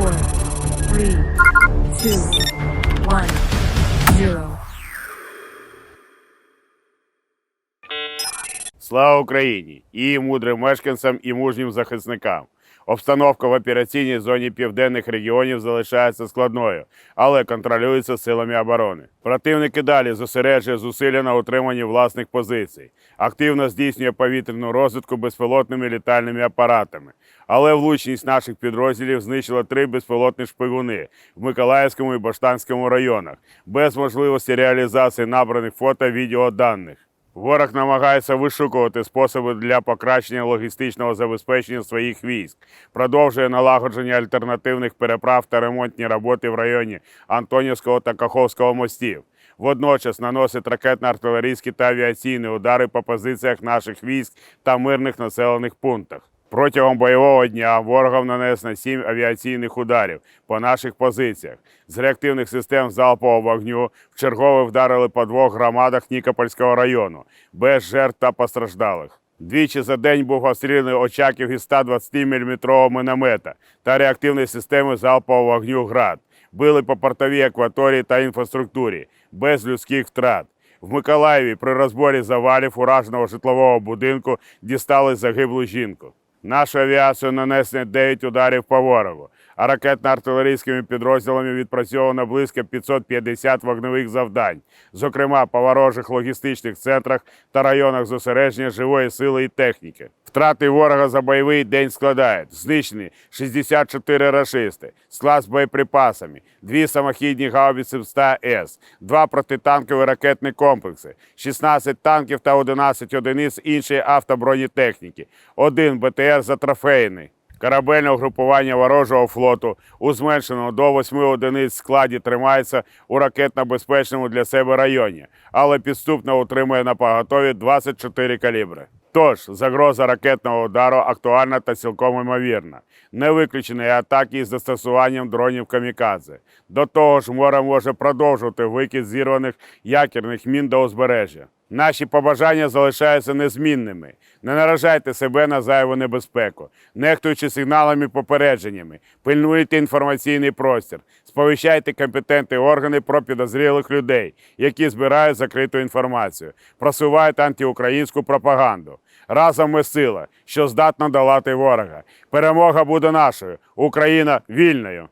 four, three, two, one, zero. Слава Україні! І мудрим мешканцям і мужнім захисникам. Обстановка в операційній зоні південних регіонів залишається складною, але контролюється силами оборони. Противник і далі зосереджує зусилля на утриманні власних позицій, активно здійснює повітряну розвідку безпілотними літальними апаратами. Але влучність наших підрозділів знищила три безпілотні шпигуни в Миколаївському і Баштанському районах, без можливості реалізації набраних фото відеоданих. Ворог намагається вишукувати способи для покращення логістичного забезпечення своїх військ, продовжує налагодження альтернативних переправ та ремонтні роботи в районі Антонівського та Каховського мостів. Водночас наносить ракетно-артилерійські та авіаційні удари по позиціях наших військ та мирних населених пунктах. Протягом бойового дня ворогом нанесено сім авіаційних ударів по наших позиціях. З реактивних систем залпового вогню вчергове вдарили по двох громадах Нікопольського району без жертв та постраждалих. Двічі за день був обстріляний Очаків із 120-мм міномета та реактивної системи залпового вогню «Град». Били по портовій акваторії та інфраструктурі без людських втрат. В Миколаєві при розборі завалів ураженого житлового будинку дістали загиблу жінку. Нашу авіацію нанесено 9 ударів по ворогу, а ракетно-артилерійськими підрозділами відпрацьовано близько 550 вогневих завдань, зокрема по ворожих логістичних центрах та районах зосередження живої сили і техніки. Втрати ворога за бойовий день складають. Знищені 64 рашисти, склад з боєприпасами, дві самохідні гаубиці СТА-С, два протитанкові ракетні комплекси, 16 танків та 11 одиниць іншої автобронетехніки, один БТР за трофейний. Корабельне угрупування ворожого флоту у зменшеному до 8 одиниць складі тримається у ракетно-безпечному для себе районі, але підступно утримує на поготові 24 калібри. Тож загроза ракетного удару актуальна та цілком ймовірна. Не виключені атаки із застосуванням дронів камікадзе. До того ж, море може продовжувати викид зірваних якірних мін до узбережжя. Наші побажання залишаються незмінними. Не наражайте себе на зайву небезпеку, нехтуючи сигналами попередженнями, пильнуйте інформаційний простір, сповіщайте компетентні органи про підозрілих людей, які збирають закриту інформацію, просувають антиукраїнську пропаганду. Разом ми сила, що здатна долати ворога. Перемога буде нашою. Україна вільною.